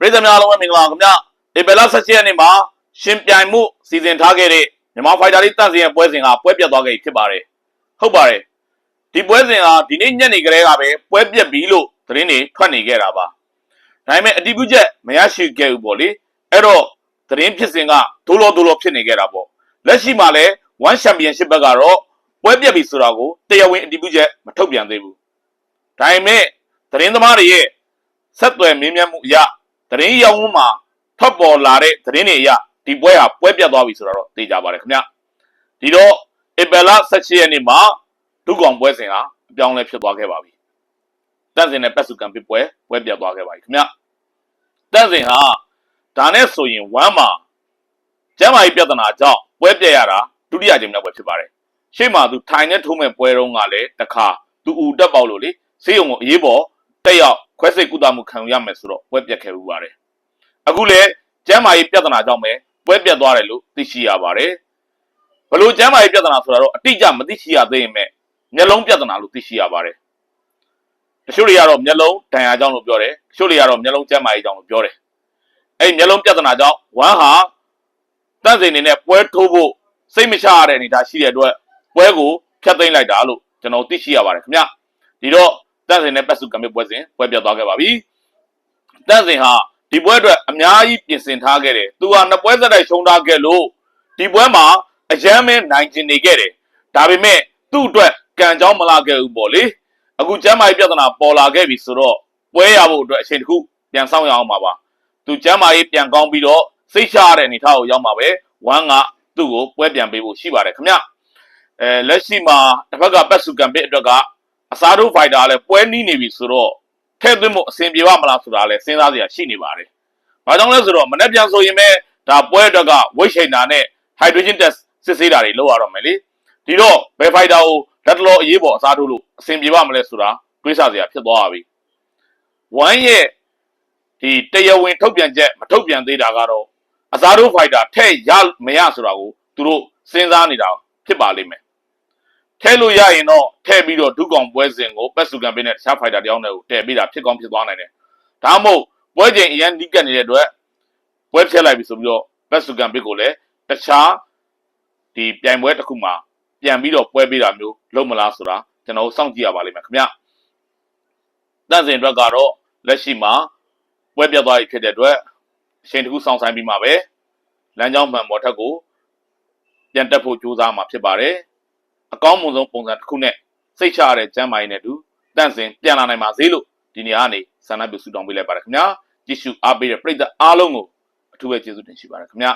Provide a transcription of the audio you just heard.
ပြည်သူများအားလုံးပဲမင်္ဂလာပါခင်ဗျဧပြီလ17ရက်နေ့မှာရှင်ပြိုင်မှုစီစဉ်ထားခဲ့တဲ့မြန်မာဖိုက်တာလေးတန့်စင်ရဲ့ပွဲစဉ်ကပွဲပြတ်သွားခဲ့ပြီဖြစ်ပါတယ်ဟုတ်ပါတယ်ဒီပွဲစဉ်ဟာဒီနေ့ညနေကလေးကပဲပွဲပြတ်ပြီလို့သတင်းတွေထွက်နေခဲ့တာပါဒါပေမဲ့အတိပြုချက်မရရှိခဲ့ဘူးပေါ့လေအဲ့တော့သတင်းဖြစ်စဉ်ကဒိုးလောဒိုးလောဖြစ်နေခဲ့တာပေါ့လက်ရှိမှာလည်း1 Championship ဘက်ကတော့ပွဲပြတ်ပြီဆိုတာကိုတရားဝင်အတိပြုချက်မထုတ်ပြန်သေးဘူးဒါပေမဲ့သတင်းသမားတွေရဲ့ဆက်သွယ်မြင်းမြတ်မှုအရ သတင်းရောင်းဝန်းမှာထွက်ပေါ်လာတဲ့သတင်းတွေအရဒီပွဲဟာပွဲပြတ်သွားပြီဆိုတော့သိကြပါတယ်ခင်ဗျဒီတော့ဧပြီလ17ရက်နေ့မှာဒုကောင်ပွဲစဉ်ဟာအပြောင်းလဲဖြစ်သွားခဲ့ပါပြီတန့်စင်နဲ့ပတ်စုကံပစ်ပွဲပွဲပြတ်သွားခဲ့ပါပြီခင်ဗျတန့်စင်ဟာဒါနဲ့ဆိုရင်ဝမ်းမှာကျမ်းမာရေးပြဿနာကြောင့်ပွဲပြတ်ရတာဒုတိယကြိမ်မြောက်ပွဲဖြစ်ပါတယ်ရှေ့မှာသူထိုင်နဲ့ထုံးမဲ့ပွဲတုန်းကလည်းတခါသူဦးတက်ပေါက်လို့လေဆေးရုံကိုအရေးပေါ်တက်ရောက် ခွဲစိတ်ကုသမှုခံယူရမယ်ဆိုတော့ပွဲပြတ်ခဲ့ဦးပါတယ်အခုလည်းကျမ်းမာရေးပြဿနာကြောင့်ပဲပွဲပြတ်သွားတယ်လို့သိရှိရပါတယ်ဘလို့ကျမ်းမာရေးပြဿနာဆိုတာတော့အတိအကျမသိရှိရသေးရင်မဲ့မျက်လုံးပြဿနာလို့သိရှိရပါတယ်တချို့တွေကတော့မျက်လုံးဒဏ်ရာကြောင့်လို့ပြောတယ်တချို့တွေကတော့မျက်လုံးကျမ်းမာရေးကြောင့်လို့ပြောတယ်အဲ့ဒီမျက်လုံးပြဿနာကြောင့်ဝမ်းဟာတန့်စင်နေနဲ့ပွဲထိုးဖို့စိတ်မချရတဲ့အနေအထားရှိတဲ့အတွက်ပွဲကိုဖျက်သိမ်းလိုက်တာလို့ကျွန်တော်သိရှိရပါတယ်ခင်ဗျဒီတော့ တန့်စင်နဲ့ပတ်စုကံမြပွဲစဉ်ပွဲပြတ်သွားခဲ့ပါပြီတန့်စင်ဟာဒီပွဲအတွက်အများကြီးပြင်ဆင်ထားခဲ့တယ်သူဟာနှစ်ပွဲသက်တိုက်ရှုံးထားခဲ့လို့ဒီပွဲမှာအရန်မင်းနိုင်ကျင်နေခဲ့တယ်ဒါပေမဲ့သူ့အတွက်ကံကြောင်းမလာခဲ့ဘူးပေါ့လေအခုကျမ်းမာရေးပြဿနာပေါ်လာခဲ့ပြီဆိုတော့ပွဲရဖို့အတွက်အချိန်တစ်ခုပြန်ဆောင်ရအောင်ပါပါသူကျမ်းမာရေးပြန်ကောင်းပြီးတော့စိတ်ချရတဲ့အနေအထားကိုရောက်မှာပဲဝမ်းကသူ့ကိုပွဲပြန်ပေးဖို့ရှိပါတယ်ခင်ဗျအဲလက်ရှိမှာတစ်ဖက်ကပတ်စုကံပစ်အတွက်က အစားထိုးဖိုက်တာလည်းပွဲနီးနေပြီဆိုတော့ထည့်သွင်းဖို့အဆင်ပြေပါမလားဆိုတာလည်းစဉ်းစားစရာရှိနေပါတယ်။ဘာကြောင့်လဲဆိုတော့မနေ့ပြန်ဆိုရင်ပဲဒါပွဲအတွက်ကဝိတ်ချိန်တာနဲ့ hydrogen test စစ်ဆေးတာတွေလုပ်ရတော့မယ်လေ။ဒီတော့ဘယ်ဖိုက်တာကိုလက်တလောအရေးပေါ်အစားထိုးလို့အဆင်ပြေပါမလဲဆိုတာတွေးဆစရာဖြစ်သွားပြီ။ဝမ်းရဲ့ဒီတရားဝင်ထုတ်ပြန်ချက်မထုတ်ပြန်သေးတာကတော့အစားထိုးဖိုက်တာထဲ့ရမရဆိုတာကိုသူတို့စဉ်းစားနေတာဖြစ်ပါလိမ့်မယ်။ ထဲလို့ရရင်တော့ထဲ့ပြီးတော့ဒုကောင်ပွဲစဉ်ကိုပတ်စုကံပေးနဲ့တခြားဖိုက်တာတယောက်နဲ့ကိုတဲ့ပြီးတာဖြစ်ကောင်းဖြစ်သွားနိုင်တယ်။ဒါမှမဟုတ်ပွဲချိန်အရင်နီးကပ်နေတဲ့အတွက်ပွဲဖြတ်လိုက်ပြီဆိုပြီးတော့ပတ်စုကံပေးကိုလည်းတခြားဒီပြိုင်ပွဲတစ်ခုမှာပြန်ပြီးတော့ပွဲပေးတာမျိုးလုပ်မလားဆိုတာကျွန်တော်စောင့်ကြည့်ရပါလိမ့်မယ်ခင်ဗျ။တန့်စင်အတွက်ကတော့လက်ရှိမှာပွဲပြတ်သွားပြီဖြစ်တဲ့အတွက်အချိန်တစ်ခုစောင့်ဆိုင်ပြီးမှပဲလမ်းကြောင်းမှန်ပေါ်ထက်ကိုပြန်တက်ဖို့ကြိုးစားမှာဖြစ်ပါတယ်။ အကောင်းမွန်ဆုံးပုံစံတစ်ခုနဲ့စိတ်ချရတဲ့ကျမ်းမာရေးနဲ့အတူတန့်စင်ပြန်လာနိုင်ပါစေလို့ဒီနေရာကနေဆန္ဒပြုဆုတောင်းပေးလိုက်ပါတယ်ခင်ဗျာကြည့်ရှုအားပေးတဲ့ပရိသတ်အားလုံးကိုအထူးပဲကျေးဇူးတင်ရှိပါတယ်ခင်ဗျာ